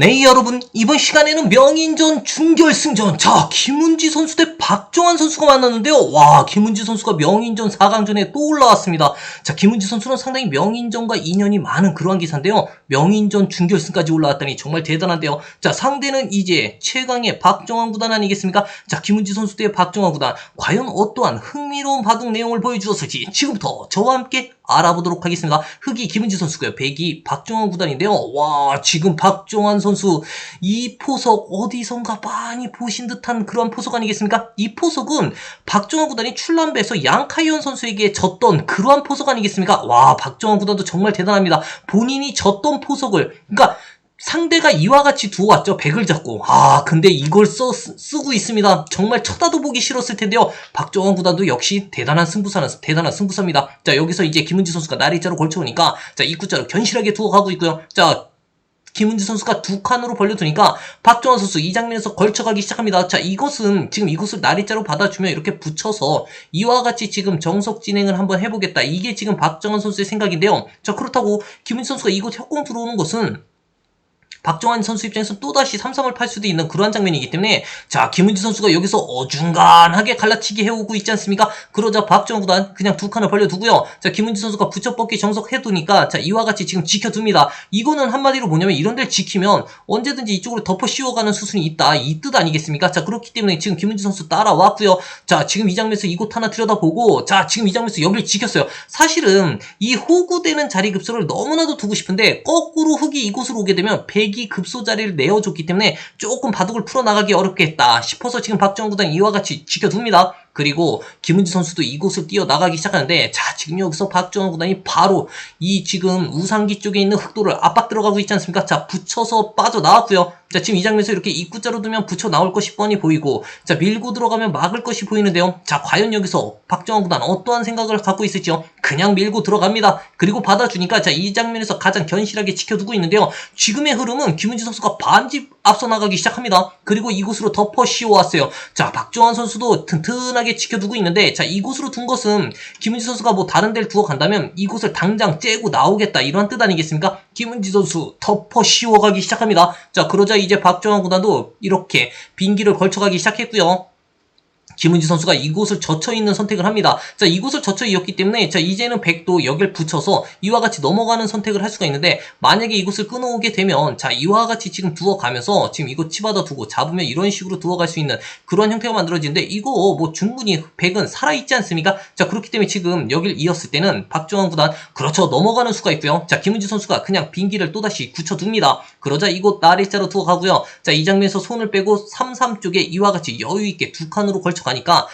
네 여러분 이번 시간에는 명인전 준결승전. 자 김은지 선수 대 박정환 선수가 만났는데요. 와 김은지 선수가 명인전 4강전에 또 올라왔습니다. 자 김은지 선수는 상당히 명인전과 인연이 많은 그러한 기사인데요. 명인전 준결승까지 올라왔다니 정말 대단한데요. 자 상대는 이제 최강의 박정환 구단 아니겠습니까? 자 김은지 선수 대 박정환 구단. 과연 어떠한 흥미로운 바둑 내용을 보여주었을지 지금부터 저와 함께 알아보도록 하겠습니다. 흑이 김은지 선수고요. 백이 박종환 구단인데요. 와 지금 박종환 선수 이 포석 어디선가 많이 보신 듯한 그런 포석 아니겠습니까? 이 포석은 박종환 구단이 출란배에서 양카이온 선수에게 졌던 그러한 포석 아니겠습니까? 와 박종환 구단도 정말 대단합니다. 본인이 졌던 포석을 그러니까 상대가 이와 같이 두어왔죠. 백을 잡고. 아, 근데 이걸 써, 쓰- 쓰고 있습니다. 정말 쳐다도 보기 싫었을 텐데요. 박정원 구단도 역시 대단한 승부사는, 대단한 승부사입니다. 자, 여기서 이제 김은지 선수가 나리자로 걸쳐오니까, 자, 입구자로 견실하게 두어가고 있고요. 자, 김은지 선수가 두 칸으로 벌려두니까 박정원 선수 이 장면에서 걸쳐가기 시작합니다. 자, 이것은 지금 이것을 나리자로 받아주면 이렇게 붙여서 이와 같이 지금 정석 진행을 한번 해보겠다. 이게 지금 박정원 선수의 생각인데요. 자, 그렇다고 김은지 선수가 이곳 협공 들어오는 것은 박정환 선수 입장에서 또다시 삼삼을 팔 수도 있는 그러한 장면이기 때문에 자 김은지 선수가 여기서 어중간하게 갈라치기 해오고 있지 않습니까? 그러자 박정환 구단 그냥 두 칸을 벌려두고요. 자 김은지 선수가 붙여뻗기 정석해두니까 자 이와 같이 지금 지켜둡니다. 이거는 한마디로 뭐냐면 이런 데를 지키면 언제든지 이쪽으로 덮어 씌워가는 수순이 있다 이 뜻 아니겠습니까? 자 그렇기 때문에 지금 김은지 선수 따라왔고요. 자 지금 이 장면에서 이곳 하나 들여다보고 자 지금 이 장면에서 여기를 지켰어요. 사실은 이 호구되는 자리 급소를 너무나도 두고 싶은데 거꾸로 흑이 이곳으로 오게 되면 백이 급소 자리를 내어줬기 때문에 조금 바둑을 풀어나가기 어렵겠다 싶어서 지금 박정훈 구단 이와 같이 지켜둡니다. 그리고 김은지 선수도 이곳을 뛰어나가기 시작하는데 자 지금 여기서 박정훈 구단이 바로 이 지금 우상기 쪽에 있는 흑도를 압박 들어가고 있지 않습니까? 자 붙여서 빠져나왔고요. 자 지금 이 장면에서 이렇게 입구자로 두면 붙여 나올 것이 뻔히 보이고 자 밀고 들어가면 막을 것이 보이는데요. 자 과연 여기서 박정훈 구단 어떠한 생각을 갖고 있을지요? 그냥 밀고 들어갑니다. 그리고 받아주니까 자 이 장면에서 가장 견실하게 지켜두고 있는데요. 지금의 흐름은 김은지 선수가 반집 앞서 나가기 시작합니다. 그리고 이곳으로 덮어 씌워왔어요. 자 박정환 선수도 튼튼하게 지켜두고 있는데 자 이곳으로 둔 것은 김은지 선수가 뭐 다른 데를 두어 간다면 이곳을 당장 째고 나오겠다 이런 뜻 아니겠습니까? 김은지 선수 덮어 씌워가기 시작합니다. 자 그러자 이제 박정환 구단도 이렇게 빈기를 걸쳐가기 시작했고요. 김은지 선수가 이곳을 젖혀 있는 선택을 합니다. 자, 이곳을 젖혀 있었기 때문에 자, 이제는 백도 여길 붙여서 이와 같이 넘어가는 선택을 할 수가 있는데 만약에 이곳을 끊어오게 되면 자, 이와 같이 지금 두어 가면서 지금 이곳 치받아 두고 잡으면 이런 식으로 두어 갈 수 있는 그런 형태가 만들어지는데 이거 뭐 충분히 백은 살아있지 않습니까? 자, 그렇기 때문에 지금 여길 이었을 때는 박정환 구단 그렇죠. 넘어가는 수가 있고요. 자, 김은지 선수가 그냥 빈기를 또다시 굳혀둡니다. 그러자 이곳 나리자로 두어 가고요. 자, 이 장면에서 손을 빼고 3-3 쪽에 이와 같이 여유 있게 두 칸으로 걸쳐 가니까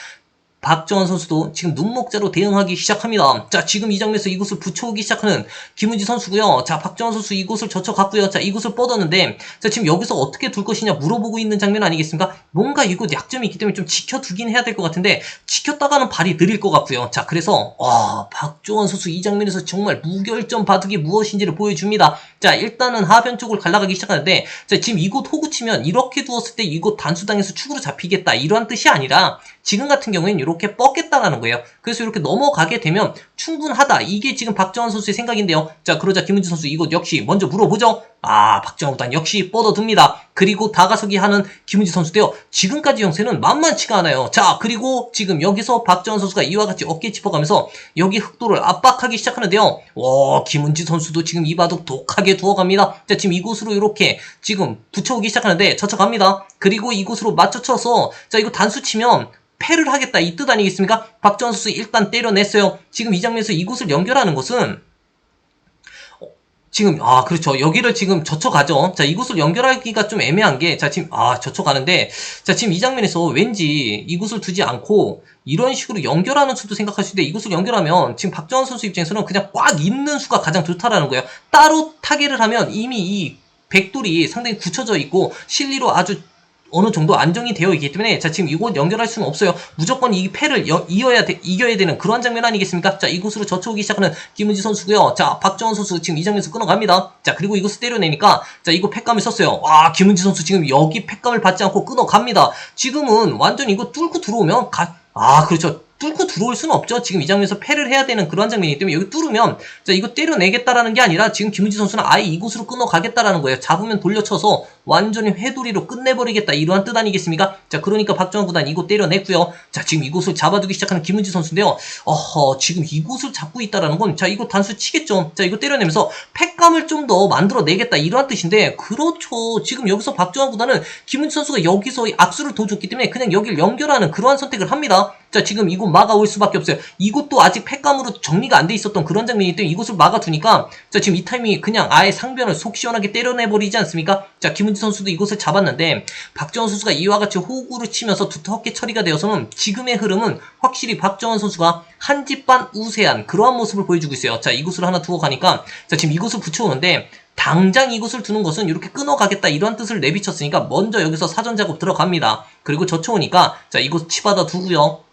박정환 선수도 지금 눈목자로 대응하기 시작합니다. 자, 지금 이 장면에서 이곳을 붙여오기 시작하는 김은지 선수고요. 자, 박정환 선수 이곳을 젖혀갔고요. 자, 이곳을 뻗었는데, 자, 지금 여기서 어떻게 둘 것이냐 물어보고 있는 장면 아니겠습니까? 뭔가 이곳 약점이 있기 때문에 좀 지켜두긴 해야 될 것 같은데, 지켰다가는 발이 느릴 것 같고요. 자, 그래서, 와, 박정환 선수 이 장면에서 정말 무결점 바둑이 무엇인지를 보여줍니다. 자, 일단은 하변 쪽을 갈라가기 시작하는데, 자, 지금 이곳 호구 치면 이렇게 두었을 때 이곳 단수당에서 축으로 잡히겠다. 이러한 뜻이 아니라, 지금 같은 경우에는 이렇게 뻗겠다라는 거예요. 그래서 이렇게 넘어가게 되면 충분하다. 이게 지금 박정환 선수의 생각인데요. 자, 그러자 김은지 선수 이곳 역시 먼저 물어보죠. 아, 박정환 구단 역시 뻗어둡니다. 그리고 다가서기 하는 김은지 선수도요. 지금까지 형세는 만만치가 않아요. 자, 그리고 지금 여기서 박정환 선수가 이와 같이 어깨 짚어가면서 여기 흑도를 압박하기 시작하는데요. 와, 김은지 선수도 지금 이 바둑 독하게 두어갑니다. 자, 지금 이곳으로 이렇게 지금 붙여오기 시작하는데 젖혀갑니다. 그리고 이곳으로 맞춰쳐서 자, 이거 단수 치면 패를 하겠다 이 뜻 아니겠습니까? 선수 일단 때려냈어요. 지금 이 장면에서 이곳을 연결하는 것은 어, 지금 아 그렇죠 여기를 지금 젖혀가죠 자 이곳을 연결하기가 좀 애매한 게 자 지금 아 젖혀가는데 자 지금 이 장면에서 왠지 이곳을 두지 않고 이런 식으로 연결하는 수도 생각할 수 있는데 이곳을 연결하면 지금 박정환 선수 입장에서는 그냥 꽉 있는 수가 가장 좋다라는 거예요 따로 타겟을 하면 이미 이 백돌이 상당히 굳혀져 있고 실리로 아주 어느 정도 안정이 되어 있기 때문에 자 지금 이곳 연결할 수는 없어요. 무조건 이 패를 여- 이어야 돼, 이겨야 되는 그런 장면 아니겠습니까? 자 이곳으로 젖혀오기 시작하는 김은지 선수고요. 자 박정원 선수 지금 이 장면에서 끊어갑니다. 자 그리고 이곳을 때려내니까 자 이거 팩감을 썼어요. 와 김은지 선수 지금 여기 팩감을 받지 않고 끊어갑니다. 지금은 완전 이거 뚫고 들어오면 가, 아 그렇죠. 뚫고 들어올 수는 없죠. 지금 이 장면에서 패를 해야 되는 그런 장면이기 때문에 여기 뚫으면 자 이거 때려내겠다라는 게 아니라 지금 김은지 선수는 아예 이곳으로 끊어가겠다라는 거예요. 잡으면 돌려쳐서 완전히 회돌이로 끝내버리겠다 이러한 뜻 아니겠습니까? 자 그러니까 박정환 구단 이곳 때려냈고요. 자 지금 이곳을 잡아두기 시작하는 김은지 선수인데요. 어허 지금 이곳을 잡고 있다라는 건 자 이거 단수 치겠죠. 자 이거 때려내면서 팩감을 좀 더 만들어내겠다 이러한 뜻인데 그렇죠. 지금 여기서 박정환 구단은 김은지 선수가 여기서 이 악수를 더 줬기 때문에 그냥 여기를 연결하는 그러한 선택을 합니다. 자 지금 이곳 막아올 수밖에 없어요. 이곳도 아직 팩감으로 정리가 안 돼 있었던 그런 장면이기 때문에 이곳을 막아두니까 자 지금 이 타이밍이 그냥 아예 상변을 속 시원하게 때려내버리지 않습니까? 자 김은지 선수도 이곳을 잡았는데 박정원 선수가 이와 같이 호구를 치면서 두텁게 처리가 되어서는 지금의 흐름은 확실히 박정원 선수가 한 집 반 우세한 그러한 모습을 보여주고 있어요. 자 이곳을 하나 두고 가니까 자 지금 이곳을 붙여오는데 당장 이곳을 두는 것은 이렇게 끊어가겠다 이런 뜻을 내비쳤으니까 먼저 여기서 사전 작업 들어갑니다. 그리고 저쳐오니까 자 이곳 치받아 두고요.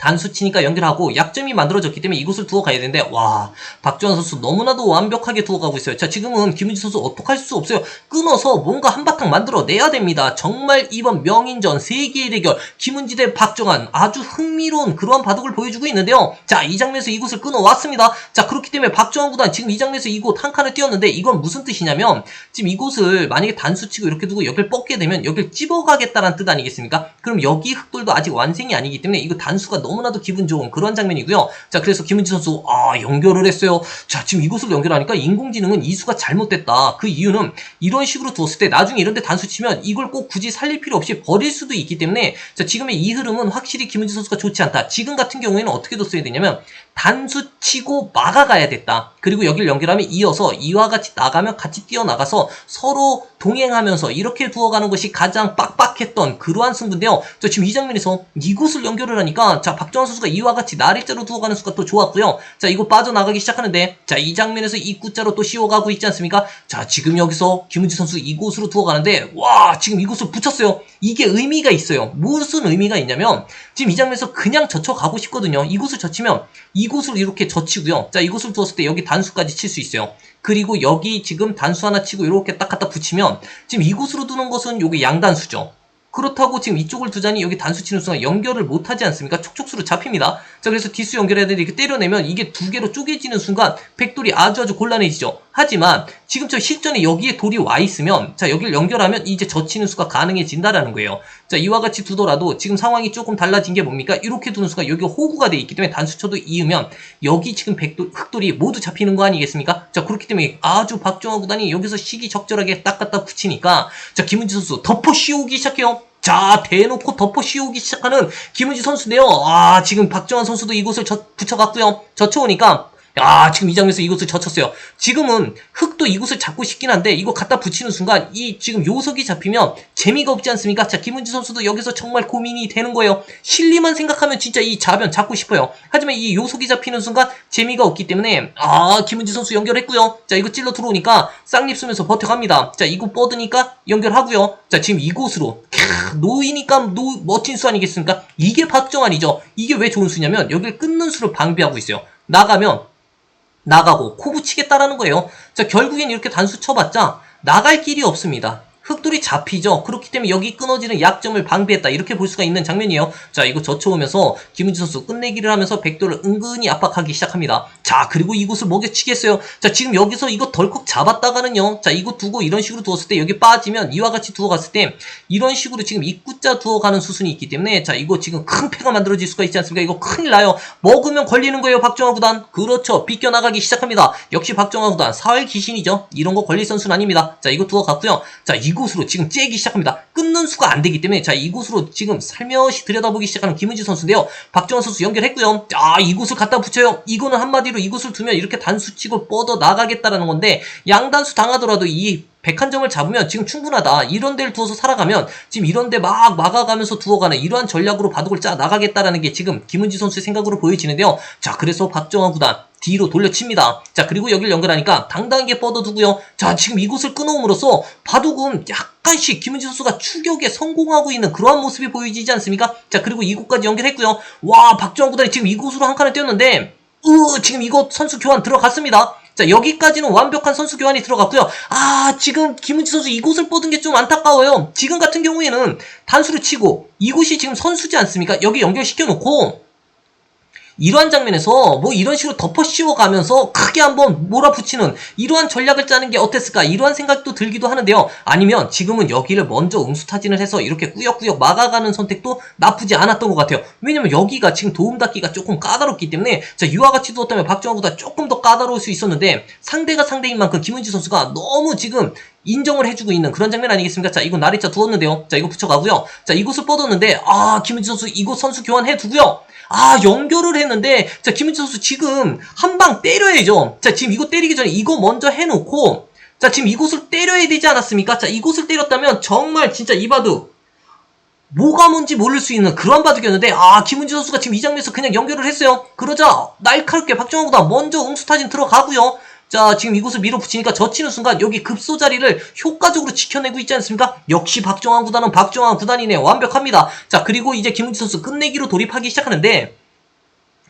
단수 치니까 연결하고 약점이 만들어졌기 때문에 이곳을 두어 가야 되는데 와 박주환 선수 너무나도 완벽하게 두어 가고 있어요. 자 지금은 김은지 선수 어떡할 수 없어요. 끊어서 뭔가 한바탕 만들어 내야 됩니다. 정말 이번 명인전 세계의 대결 김은지 대 박정환 아주 흥미로운 그러한 바둑을 보여주고 있는데요. 자 이 장면에서 이곳을 끊어왔습니다. 자 그렇기 때문에 박정환 구단 지금 이 장면에서 이곳 한 칸을 띄웠는데 이건 무슨 뜻이냐면 지금 이곳을 만약에 단수 치고 이렇게 두고 여길 뻗게 되면 여길 찝어가겠다는 뜻 아니겠습니까? 그럼 여기 흑돌도 아직 완성이 아니기 때문에 이거 단수가 너무 나도 기분 좋은 그런 장면이고요. 자, 그래서 김은지 선수, 아, 연결을 했어요. 자, 지금 이곳을 연결하니까 인공지능은 이수가 잘못됐다. 그 이유는 이런 식으로 두었을 때 나중에 이런데 단수 치면 이걸 꼭 굳이 살릴 필요 없이 버릴 수도 있기 때문에 자, 지금의 이 흐름은 확실히 김은지 선수가 좋지 않다. 지금 같은 경우에는 어떻게 뒀어야 되냐면 단수 치고 막아가야 됐다. 그리고 여기를 연결하면 이어서 이와 같이 나가면 같이 뛰어나가서 서로 동행하면서 이렇게 두어가는 것이 가장 빡빡했던 그러한 승부인데요. 자, 지금 이 장면에서 이곳을 연결을 하니까 자, 박정환 선수가 이와 같이 나래자로 두어가는 수가 또 좋았고요. 자, 이거 빠져나가기 시작하는데 자, 이 장면에서 입구자로 또 씌워가고 있지 않습니까? 자, 지금 여기서 김은지 선수 이곳으로 두어가는데 와, 지금 이곳을 붙였어요. 이게 의미가 있어요. 무슨 의미가 있냐면 지금 이 장면에서 그냥 젖혀가고 싶거든요. 이곳을 젖히면 이곳을 이렇게 젖히고요. 자, 이곳을 두었을 때 여기 단수까지 칠 수 있어요. 그리고 여기 지금 단수 하나 치고 이렇게 딱 갖다 붙이면 지금 이곳으로 두는 것은 여기 양단수죠. 그렇다고 지금 이쪽을 두자니 여기 단수 치는 순간 연결을 못 하지 않습니까? 촉촉수로 잡힙니다. 자, 그래서 디수 연결해야 되는데 이렇게 때려내면 이게 두 개로 쪼개지는 순간 백돌이 아주 아주 곤란해지죠. 하지만 지금 저 실전에 여기에 돌이 와 있으면 자, 여기를 연결하면 이제 젖히는 수가 가능해진다라는 거예요. 자, 이와 같이 두더라도 지금 상황이 조금 달라진 게 뭡니까? 이렇게 두는 수가 여기 호구가 돼 있기 때문에 단수 쳐도 이으면 여기 지금 백돌, 흑돌이 모두 잡히는 거 아니겠습니까? 자, 그렇기 때문에 아주 박정호 구단이 여기서 시기 적절하게 딱 갖다 붙이니까 자, 김은지 선수 덮어 씌우기 시작해요. 자, 대놓고 덮어 씌우기 시작하는 김은지 선수인데요. 아, 지금 박정환 선수도 이곳을 저- 붙여갔고요. 젖혀오니까 아, 지금 이 장면에서 이곳을 젖혔어요. 지금은 흑도 이곳을 잡고 싶긴 한데 이거 갖다 붙이는 순간 이 지금 요석이 잡히면 재미가 없지 않습니까? 자, 김은지 선수도 여기서 정말 고민이 되는 거예요. 실리만 생각하면 진짜 이 자변 잡고 싶어요. 하지만 이 요석이 잡히는 순간 재미가 없기 때문에 아, 김은지 선수 연결했고요. 자, 이거 찔러 들어오니까 쌍립 쓰면서 버텨갑니다. 자, 이거 뻗으니까 연결하고요. 자, 지금 이곳으로 캬, 놓이니까 노, 멋진 수 아니겠습니까? 이게 박정환이죠. 이게 왜 좋은 수냐면 여기를 끊는 수를 방비하고 있어요. 나가면 나가고 코 붙이겠다라는 거예요. 자, 결국엔 이렇게 단수 쳐봤자 나갈 길이 없습니다. 흑돌이 잡히죠. 그렇기 때문에 여기 끊어지는 약점을 방비했다. 이렇게 볼 수가 있는 장면이에요. 자, 이거 젖혀오면서 김은지 선수 끝내기를 하면서 백돌을 은근히 압박하기 시작합니다. 자, 그리고 이곳을 먹여치겠어요. 자, 지금 여기서 이거 덜컥 잡았다가는요. 자, 이거 두고 이런 식으로 두었을 때 여기 빠지면 이와 같이 두어갔을 때 이런 식으로 지금 입구자 두어가는 수순이 있기 때문에 자, 이거 지금 큰 패가 만들어질 수가 있지 않습니까? 이거 큰일 나요. 먹으면 걸리는 거예요, 박정화 구단. 그렇죠. 비껴나가기 시작합니다. 역시 박정화 구단 사활 귀신이죠. 이런 거 걸릴 선수는 아닙니다. 자, 이거 두어갔고요. 자, 이 곳으로 지금 째기 시작합니다. 끊는 수가 안 되기 때문에 자, 이곳으로 지금 살며시 들여다보기 시작하는 김은지 선수인데요. 박정환 선수 연결했고요. 자, 이곳을 갖다 붙여요. 이거는 한마디로 이곳을 두면 이렇게 단수 치고 뻗어 나가겠다라는 건데 양단수 당하더라도 이 백한점을 잡으면 지금 충분하다. 이런 데를 두어서 살아가면 지금 이런 데 막 막아가면서 두어가는 이러한 전략으로 바둑을 짜 나가겠다라는 게 지금 김은지 선수의 생각으로 보여지는데요. 자, 그래서 박정환 구단 뒤로 돌려칩니다. 자, 그리고 여기를 연결하니까 당당하게 뻗어두고요. 자, 지금 이곳을 끊어옴으로써 바둑은 약간씩 김은지 선수가 추격에 성공하고 있는 그러한 모습이 보이지 않습니까? 자, 그리고 이곳까지 연결했고요. 와, 박정환 구단이 지금 이곳으로 한 칸을 띄었는데, 으, 지금 이곳 선수 교환 들어갔습니다. 자, 여기까지는 완벽한 선수 교환이 들어갔고요. 아, 지금 김은지 선수 이곳을 뻗은 게 좀 안타까워요. 지금 같은 경우에는 단수를 치고 이곳이 지금 선수지 않습니까? 여기 연결시켜 놓고 이러한 장면에서 뭐 이런 식으로 덮어 씌워 가면서 크게 한번 몰아붙이는 이러한 전략을 짜는 게 어땠을까 이러한 생각도 들기도 하는데요. 아니면 지금은 여기를 먼저 응수타진을 해서 이렇게 꾸역꾸역 막아가는 선택도 나쁘지 않았던 것 같아요. 왜냐면 여기가 지금 도움닫기가 조금 까다롭기 때문에 자 이와 같이 두었다면 박정호보다 조금 더 까다로울 수 있었는데 상대가 상대인 만큼 김은지 선수가 너무 지금 인정을 해주고 있는 그런 장면 아니겠습니까? 자, 이거 나리자 두었는데요. 자, 이거 붙여가고요. 자, 이곳을 뻗었는데, 아, 김은지 선수 이곳 선수 교환해 두고요. 아, 연결을 했는데, 자, 김은지 선수 지금 한 방 때려야죠. 자, 지금 이거 때리기 전에 이거 먼저 해놓고, 자, 지금 이곳을 때려야 되지 않았습니까? 자, 이곳을 때렸다면 정말 진짜 이 바둑, 뭐가 뭔지 모를 수 있는 그런 바둑이었는데, 아, 김은지 선수가 지금 이 장면에서 그냥 연결을 했어요. 그러자, 날카롭게 박정호보다 먼저 응수타진 들어가고요. 자, 지금 이곳을 밀어붙이니까 젖히는 순간 여기 급소 자리를 효과적으로 지켜내고 있지 않습니까? 역시 박정환 구단은 박정환 구단이네. 완벽합니다. 자, 그리고 이제 김은지 선수 끝내기로 돌입하기 시작하는데,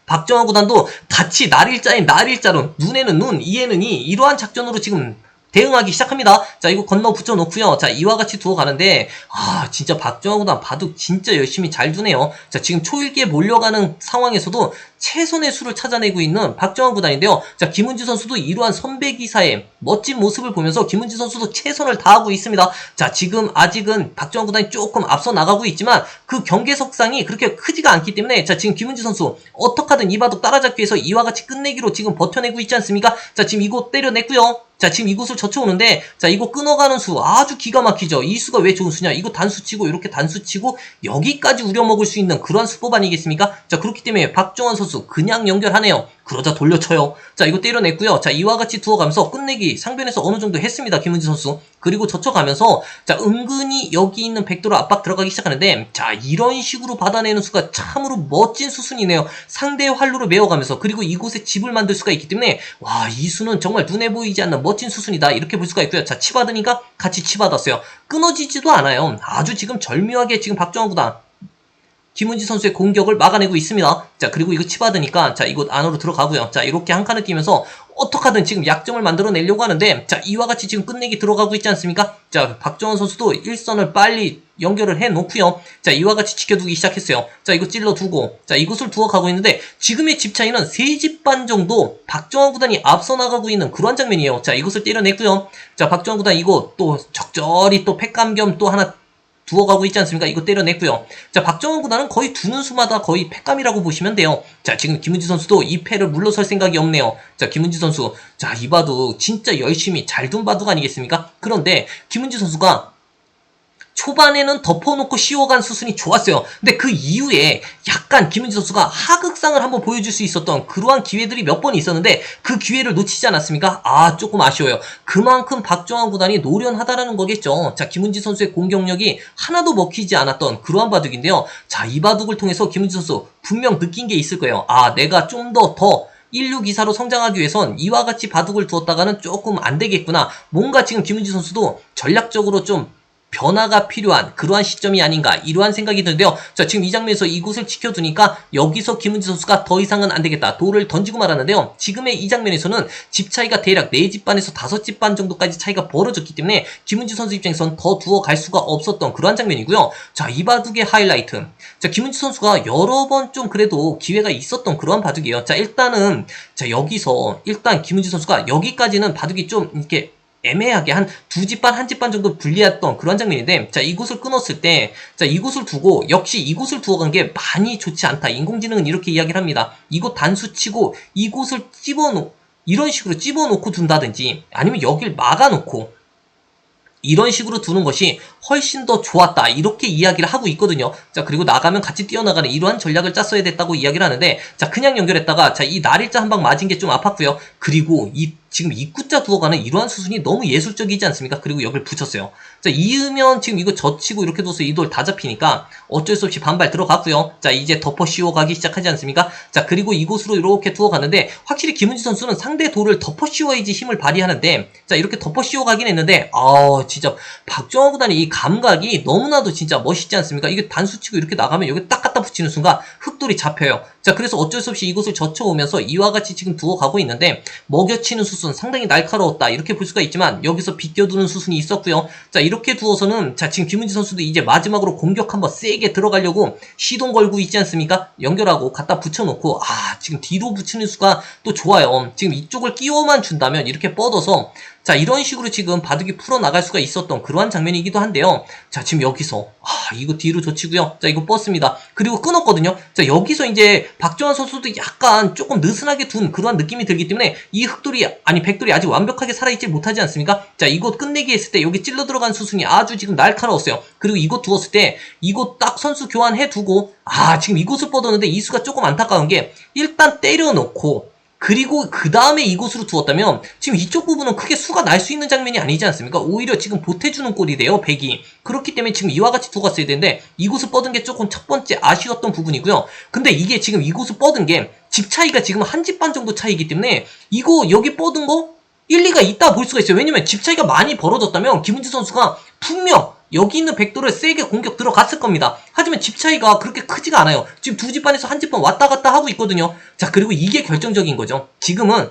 박정환 구단도 같이 날일자인 날일자로 눈에는 눈, 이에는 이 이러한 작전으로 지금 대응하기 시작합니다. 자, 이거 건너 붙여 놓고요. 자, 이와 같이 두어 가는데 아, 진짜 박정환 구단 바둑 진짜 열심히 잘 두네요. 자, 지금 초일기에 몰려가는 상황에서도 최선의 수를 찾아내고 있는 박정환 구단인데요. 자, 김은지 선수도 이러한 선배 기사의 멋진 모습을 보면서 김은지 선수도 최선을 다하고 있습니다. 자, 지금 아직은 박정환 구단이 조금 앞서 나가고 있지만 그 경계석상이 그렇게 크지가 않기 때문에 자, 지금 김은지 선수 어떻게 하든 이 바둑 따라잡기 위해서 이와 같이 끝내기로 지금 버텨내고 있지 않습니까? 자, 지금 이곳 때려냈고요. 자, 지금 이곳을 젖혀오는데, 자, 이거 끊어가는 수 아주 기가 막히죠. 이 수가 왜 좋은 수냐? 이거 단수 치고, 이렇게 단수 치고, 여기까지 우려먹을 수 있는 그런 수법 아니겠습니까? 자, 그렇기 때문에 박정환 선수 그냥 연결하네요. 그러자 돌려쳐요. 자, 이거 때려냈고요. 자, 이와 같이 두어가면서 끝내기 상변에서 어느 정도 했습니다. 김은지 선수. 그리고 젖혀가면서, 자, 은근히 여기 있는 백도로 압박 들어가기 시작하는데, 자, 이런 식으로 받아내는 수가 참으로 멋진 수순이네요. 상대의 활로를 메워가면서, 그리고 이곳에 집을 만들 수가 있기 때문에, 와, 이 수는 정말 눈에 보이지 않는 멋진 수순이다. 이렇게 볼 수가 있고요. 자, 치받으니까 같이 치받았어요. 끊어지지도 않아요. 아주 지금 절묘하게 지금 박정환 구단 김은지 선수의 공격을 막아내고 있습니다. 자, 그리고 이거 치받으니까, 자, 이곳 안으로 들어가고요. 자, 이렇게 한 칸을 끼면서, 어떻게든 지금 약점을 만들어내려고 하는데, 자, 이와 같이 지금 끝내기 들어가고 있지 않습니까? 자, 박정원 선수도 일선을 빨리 연결을 해 놓고요. 자, 이와 같이 지켜두기 시작했어요. 자, 이거 찔러두고, 자, 이곳을 두어 가고 있는데, 지금의 집 차이는 3집 반 정도 박정원 구단이 앞서 나가고 있는 그런 장면이에요. 자, 이곳을 때려냈고요. 자, 박정원 구단 이거 또 적절히 또 팩감 겸 또 하나 두어가고 있지 않습니까? 이거 때려냈고요. 자, 박정원 구단은 거의 두는 수마다 거의 패감이라고 보시면 돼요. 자, 지금 김은지 선수도 이 패를 물러설 생각이 없네요. 자, 김은지 선수. 자, 이 바둑 진짜 열심히 잘 둔 바둑 아니겠습니까? 그런데 김은지 선수가 초반에는 덮어놓고 씌워간 수순이 좋았어요. 근데 그 이후에 약간 김은지 선수가 하극상을 한번 보여줄 수 있었던 그러한 기회들이 몇 번 있었는데 그 기회를 놓치지 않았습니까? 아 조금 아쉬워요. 그만큼 박정환 구단이 노련하다라는 거겠죠. 자 김은지 선수의 공격력이 하나도 먹히지 않았던 그러한 바둑인데요. 자 이 바둑을 통해서 김은지 선수 분명 느낀 게 있을 거예요. 아 내가 좀 더더 인류 기사로 성장하기 위해선 이와 같이 바둑을 두었다가는 조금 안 되겠구나. 뭔가 지금 김은지 선수도 전략적으로 좀 변화가 필요한 그러한 시점이 아닌가 이러한 생각이 드는데요. 자 지금 이 장면에서 이곳을 지켜두니까 여기서 김은지 선수가 더 이상은 안 되겠다. 돌을 던지고 말았는데요. 지금의 이 장면에서는 집 차이가 대략 4집 반에서 5집 반 정도까지 차이가 벌어졌기 때문에 김은지 선수 입장에선 더 두어 갈 수가 없었던 그러한 장면이고요. 자 이 바둑의 하이라이트. 자 김은지 선수가 여러 번 좀 그래도 기회가 있었던 그러한 바둑이에요. 자 일단은 자 여기서 일단 김은지 선수가 여기까지는 바둑이 좀 이렇게 애매하게 한 두 집 반 한 집 반 정도 불리했던 그런 장면인데 자 이곳을 끊었을 때 자 이곳을 두고 역시 이곳을 두어 간 게 많이 좋지 않다. 인공지능은 이렇게 이야기를 합니다. 이곳 단수 치고 이곳을 찝어놓 이런 식으로 찝어놓고 둔다든지 아니면 여길 막아놓고 이런 식으로 두는 것이 훨씬 더 좋았다. 이렇게 이야기를 하고 있거든요. 자 그리고 나가면 같이 뛰어나가는 이러한 전략을 짰어야 됐다고 이야기를 하는데 자 그냥 연결했다가 자 이 날일자 한 방 맞은 게 좀 아팠고요. 그리고 이 지금 입구자 두어가는 이러한 수순이 너무 예술적이지 않습니까? 그리고 여기를 붙였어요. 자, 이으면 지금 이거 젖히고 이렇게 둬서 이 돌 다 잡히니까 어쩔 수 없이 반발 들어갔고요. 자, 이제 덮어 씌워가기 시작하지 않습니까? 자, 그리고 이곳으로 이렇게 두어가는데 확실히 김은지 선수는 상대 돌을 덮어 씌워야지 힘을 발휘하는데 자, 이렇게 덮어 씌워가긴 했는데 아, 진짜 박정호 구단의 이 감각이 너무나도 진짜 멋있지 않습니까? 이게 단수 치고 이렇게 나가면 여기 딱 붙이는 순간 흑돌이 잡혀요. 자, 그래서 어쩔 수 없이 이곳을 젖혀오면서 이와 같이 지금 두어가고 있는데 먹여치는 수순 상당히 날카로웠다 이렇게 볼 수가 있지만 여기서 비껴두는 수순이 있었고요. 자, 이렇게 두어서는 자, 지금 김은지 선수도 이제 마지막으로 공격 한번 세게 들어가려고 시동 걸고 있지 않습니까? 연결하고 갖다 붙여놓고 아, 지금 뒤로 붙이는 수가 또 좋아요. 지금 이쪽을 끼워만 준다면 이렇게 뻗어서 자, 이런 식으로 지금 바둑이 풀어나갈 수가 있었던 그러한 장면이기도 한데요. 자, 지금 여기서, 아, 이거 뒤로 젖히고요. 자, 이거 뻗습니다. 그리고 끊었거든요. 자, 여기서 이제 박정환 선수도 약간 조금 느슨하게 둔 그러한 느낌이 들기 때문에 이 흑돌이, 아니, 백돌이 아직 완벽하게 살아있지 못하지 않습니까? 자, 이곳 끝내기 했을 때 여기 찔러 들어간 수순이 아주 지금 날카로웠어요. 그리고 이곳 두었을 때 이곳 딱 선수 교환해 두고, 아, 지금 이곳을 뻗었는데 이 수가 조금 안타까운 게 일단 때려놓고 그리고 그 다음에 이곳으로 두었다면 지금 이쪽 부분은 크게 수가 날 수 있는 장면이 아니지 않습니까? 오히려 지금 보태주는 꼴이래요, 백이. 그렇기 때문에 지금 이와 같이 두었어야 되는데 이곳을 뻗은 게 조금 첫 번째 아쉬웠던 부분이고요. 근데 이게 지금 이곳을 뻗은 게 집 차이가 지금 한 집 반 정도 차이기 때문에 이거 여기 뻗은 거 일리가 있다 볼 수가 있어요. 왜냐면 집 차이가 많이 벌어졌다면 김은지 선수가 분명 여기 있는 백도를 세게 공격 들어갔을 겁니다. 하지만 집 차이가 그렇게 크지가 않아요. 지금 두 집 반에서 한 집 반 왔다 갔다 하고 있거든요. 자, 그리고 이게 결정적인 거죠. 지금은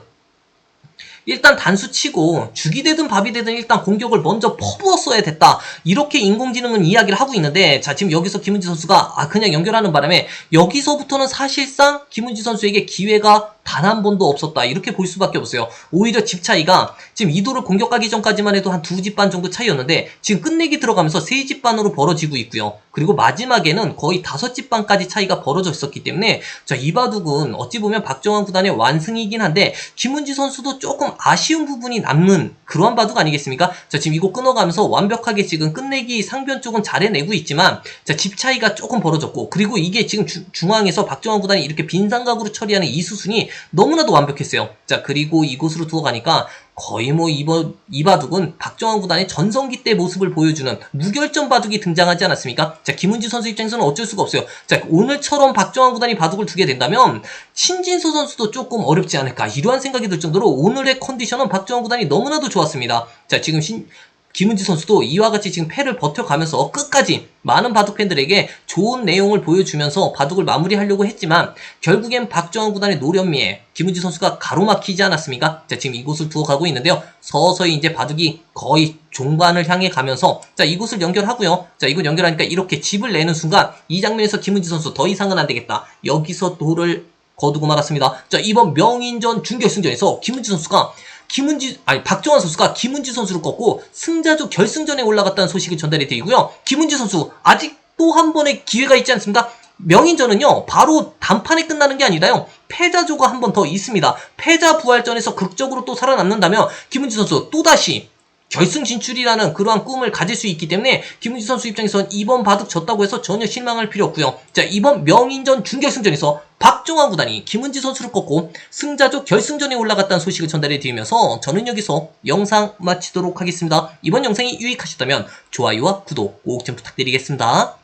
일단 단수 치고 죽이 되든 밥이 되든 일단 공격을 먼저 퍼부었어야 됐다. 이렇게 인공지능은 이야기를 하고 있는데 자 지금 여기서 김은지 선수가 아 그냥 연결하는 바람에 여기서부터는 사실상 김은지 선수에게 기회가 단 한 번도 없었다. 이렇게 볼 수밖에 없어요. 오히려 집 차이가 지금 이도를 공격하기 전까지만 해도 한 두 집 반 정도 차이였는데 지금 끝내기 들어가면서 세 집 반으로 벌어지고 있고요. 그리고 마지막에는 거의 다섯 집 반까지 차이가 벌어져 있었기 때문에 자 이 바둑은 어찌 보면 박정환 구단의 완승이긴 한데 김은지 선수도 조금 아쉬운 부분이 남는 그러한 바둑 아니겠습니까? 자 지금 이거 끊어가면서 완벽하게 지금 끝내기 상변 쪽은 잘 해내고 있지만 자 집 차이가 조금 벌어졌고 그리고 이게 지금 주- 중앙에서 박정환 구단이 이렇게 빈상각으로 처리하는 이 수순이 너무나도 완벽했어요. 자 그리고 이곳으로 두어 가니까 거의 뭐 이번 이 바둑은 박정환 구단의 전성기 때 모습을 보여주는 무결점 바둑이 등장하지 않았습니까? 자 김은지 선수 입장에서는 어쩔 수가 없어요. 자 오늘처럼 박정환 구단이 바둑을 두게 된다면 신진서 선수도 조금 어렵지 않을까 이러한 생각이 들 정도로 오늘의 컨디션은 박정환 구단이 너무나도 좋았습니다. 자 지금 신 김은지 선수도 이와 같이 지금 패를 버텨가면서 끝까지 많은 바둑 팬들에게 좋은 내용을 보여주면서 바둑을 마무리하려고 했지만 결국엔 박정환 구단의 노련미에 김은지 선수가 가로막히지 않았습니까? 자 지금 이곳을 두어 가고 있는데요. 서서히 이제 바둑이 거의 종반을 향해 가면서 자 이곳을 연결하고요. 자 이곳 연결하니까 이렇게 집을 내는 순간 이 장면에서 김은지 선수 더 이상은 안 되겠다. 여기서 돌을 거두고 말았습니다. 자 이번 명인전 준결승전에서 김은지 선수가 김은지 아니 박정환 선수가 김은지 선수를 꺾고 승자조 결승전에 올라갔다는 소식을 전달해 드리고요. 김은지 선수 아직 또 한 번의 기회가 있지 않습니까? 명인전은요 바로 단판에 끝나는 게 아니라요 패자조가 한 번 더 있습니다. 패자 부활전에서 극적으로 또 살아남는다면 김은지 선수 또 다시 결승 진출이라는 그러한 꿈을 가질 수 있기 때문에 김은지 선수 입장에선 이번 바둑 졌다고 해서 전혀 실망할 필요 없고요. 자 이번 명인전 준결승전에서 박정환 구단이 김은지 선수를 꺾고 승자조 결승전에 올라갔다는 소식을 전달해 드리면서 저는 여기서 영상 마치도록 하겠습니다. 이번 영상이 유익하셨다면 좋아요와 구독 꼭 좀 부탁드리겠습니다.